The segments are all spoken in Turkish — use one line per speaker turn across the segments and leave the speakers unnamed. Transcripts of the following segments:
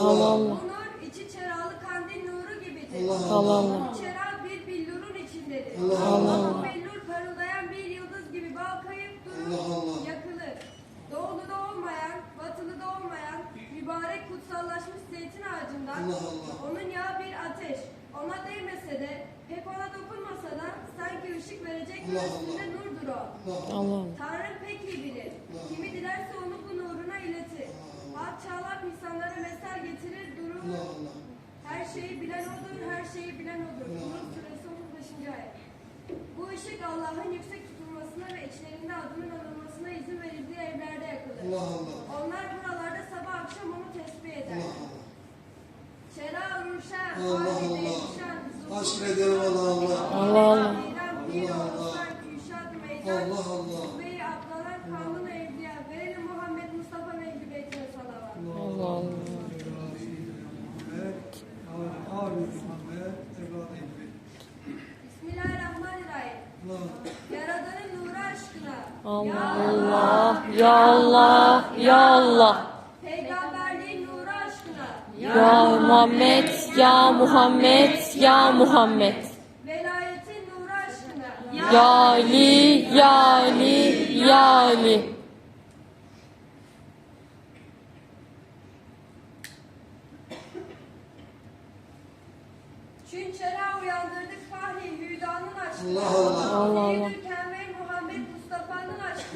Allah.
Allah.
Nur içi çeralı kandil nuru gibidir.
Allah
Allah
Allah.
Allah.
Çeral bir billurun içindedir.
Allah
Allah.
Bu billur parıldayan bir yıldız gibi balkayıp durur,
Allah Allah.
yakılır. Doğuluda olmayan, batılıda olmayan, mübarek kutsallaşmış zeytin ağacından
Allah Allah.
onun yağı bir ateş. Ona değmese de, pek ona dokunmasa da sanki ışık verecek bir
Allah
üstünde
Allah.
nurdur o.
Allah.
Allah.
Tanrı pek iyi bilir. Kimi dilerse onu. Çağlak insanlara mesel getirir durur.
Allah Allah.
Her şeyi bilen odur, her şeyi bilen odur. Nur suresi 35. ayet. Bu ışık Allah'ın yüksek tutulmasına ve içlerinde adının anılmasına izin verildiği evlerde yakılır.
Allah Allah.
Onlar buralarda sabah akşam onu tesbih eder.
Allah Allah.
Şera ruşen,
Allah Allah. Aşk ederim Allah Allah.
Allah Allah.
Allah Allah.
olsan, küşat, meydan,
Allah Allah.
Zübeyir atlanan kanun evliya, verelim Muhammed Mustafa Mehdi Beytine salavat.
Allah Allah.
Bismillahirrahmanirrahim. Yaradanın nuru aşkına. Ya
Allah. Ya Allah. Ya Allah.
Peygamberliğin nuru aşkına.
Ya Muhammed. Ya Muhammed. Ya Muhammed.
Velayetin nuru aşkına.
Ya Ali. Ya Ali. Ya Ali.
Çünçera uyandırdık Fahri Hüda'nın aşkına.
Allah Allah.
Allah Allah.
Seyyidül Kemvel Muhammed Mustafa'nın aşkına.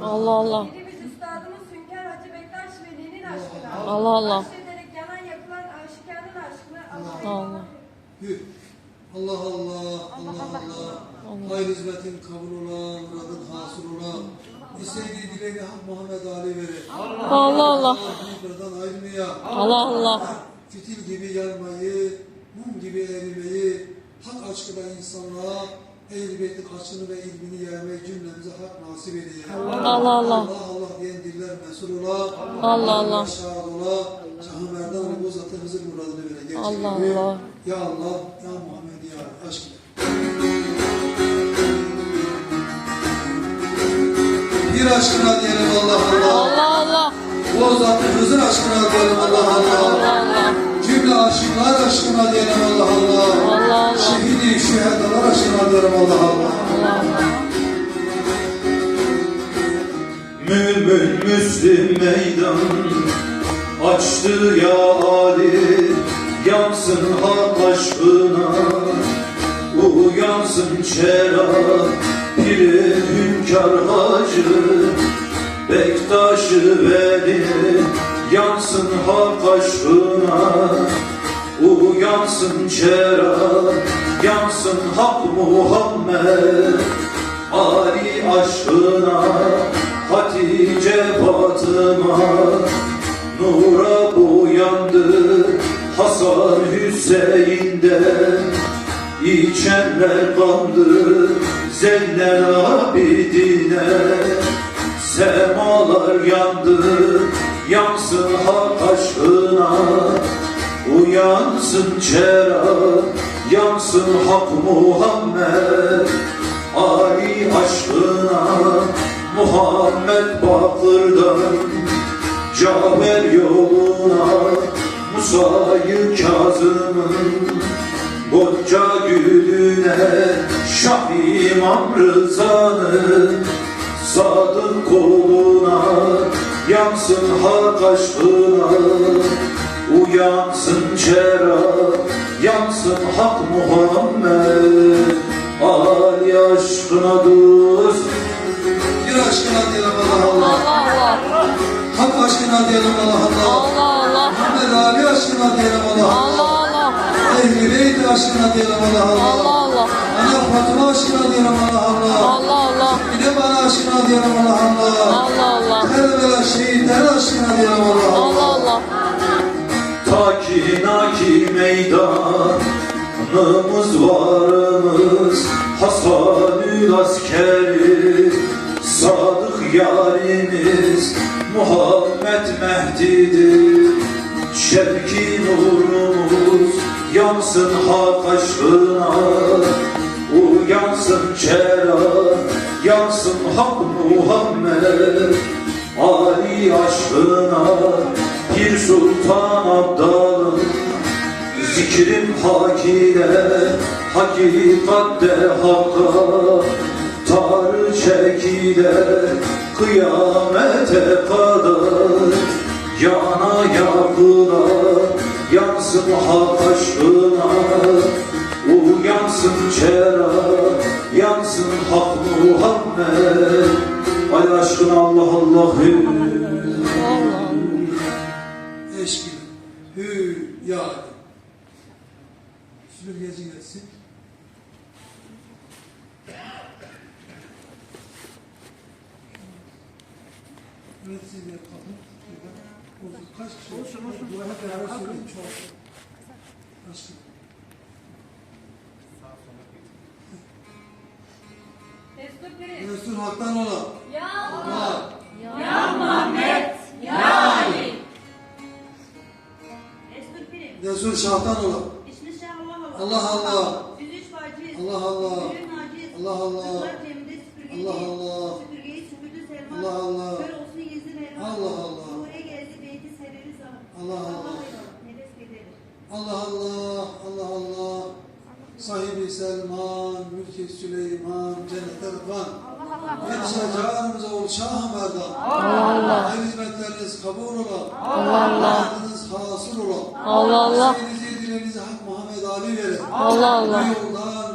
aşkına.
Allah Allah.
Birimiz üstadımız Hünkar Hacı Bektaş Veli'nin aşkına.
Allah Allah.
Bahşederek yanan yakılan aşikanın aşkına. Allah
Allah.
Yürü. Allah Allah. Allah Allah. Hayır hizmetin kabul ola, muradın hasıl ola. İstediği dileğini Hak Muhammed Ali verir.
Allah Allah.
Buradan ayrılmaya.
Allah Allah.
Fitil gibi yanmayı, mum gibi erimeyi, hak aşkıyla insanlığa, ehl beytin aşkını ve ilmini yaymayı cümlemize hak nasip eyle.
Allah Allah.
Allah Allah diyen diller mesul ola.
Allah Allah.
Şahit ola. Şahı Merdan bu zatı hızır muradını vere. Gerçek
Allah
gibi.
Allah.
Ya Allah, ya Muhammed ya Rabbi, aşk ile. Bir aşkına diyelim Allah Allah.
Allah Allah.
O zatı hızır aşkına diyelim Allah Allah.
Allah Allah.
Cümle aşıklar aşkına diyelim Allah Allah.
Allah
aşkına diyelim Allah Allah.
Mülmül Müslim meydan açtı ya Ali Yansın hak aşkına Uyansın çera Piri hünkâr hacı Bektaşı veli Yansın hak aşkına Uyansın çera Yansın hak Muhammed. Ali aşkına Hatice Fatıma. Nura uyandı Hasan Hüseyin'den İçenler kandı Zeynel Abidine. Semalar yandı Yansın hak aşkına. Uyansın çera Yansın hak Muhammed Ali aşkına. Muhammed Bakır'dan Cafer yoluna. Musa'yı Kazım'ın Gonca gülüne. Şah İmam Rıza'nın Sadık koluna. Yansın hak aşkına. Uyansın çera Yansın hak Muhammed Ali aşkına dost
Bir aşkına diyelim Allah Allah.
Allah Allah.
Hak aşkına diyelim Allah Allah.
Allah Allah.
Muhammed Ali aşkına diyelim Allah Allah.
Allah Allah.
Ehli Beyt aşkına diyelim Allah Allah.
Allah Allah.
Ana Fatıma aşkına diyelim Allah Allah.
Allah Allah.
Bir de bana aşkına diyelim Allah Allah.
Allah Allah.
Kerbela şehitler aşkına diyelim Allah Allah.
Allah Allah.
Ta ki naki meydanımız varımız Hasanül askeri Sadık yarimiz Muhammed Mehdi'dir. Şevki nurumuz Yansın hak aşkına Uyansın çera Yansın hak Muhammed Ali aşkına Pir Sultan Abdalım Zikrim hak ile Hakikatte hakka Tanrı çekile Kıyamete kadar Yana yakına Yansın hak aşkına. Uyansın çera Yansın hak Muhammed. Ay aşkına Allah Allah
Evet siz de kalın. Kaç kişi? Olsun olsun. Bu hep beraber haktan olan.
Ya
Allah.
Destur Piri.
Resul şahtan olan.
İsmi Şah Allah
Allah Allah. Allah Allah. Allah Allah.
Süpürgeci.
Allah Allah.
Süpürgeyi süpürdü Selma.
Allah Allah.
Kör olsun yüzü Mervan.
Allah Allah.
Nuriye geldi beyti severiz ama.
Allah Allah.
Nefes gideriz.
Allah Allah, Allah Allah. Sahibi Selman, Mülki Süleyman, Cennet Erfan. Hepsi canımıza ol Şah Merdan.
Allah Allah.
Hayırlı hizmetleriniz kabul ola.
Allah Allah.
Hayatınız hasıl ola.
Allah Allah.
Sevginizi, dileğinizi Hak Muhammed Ali verin.
Allah Allah.
Bu yoldan,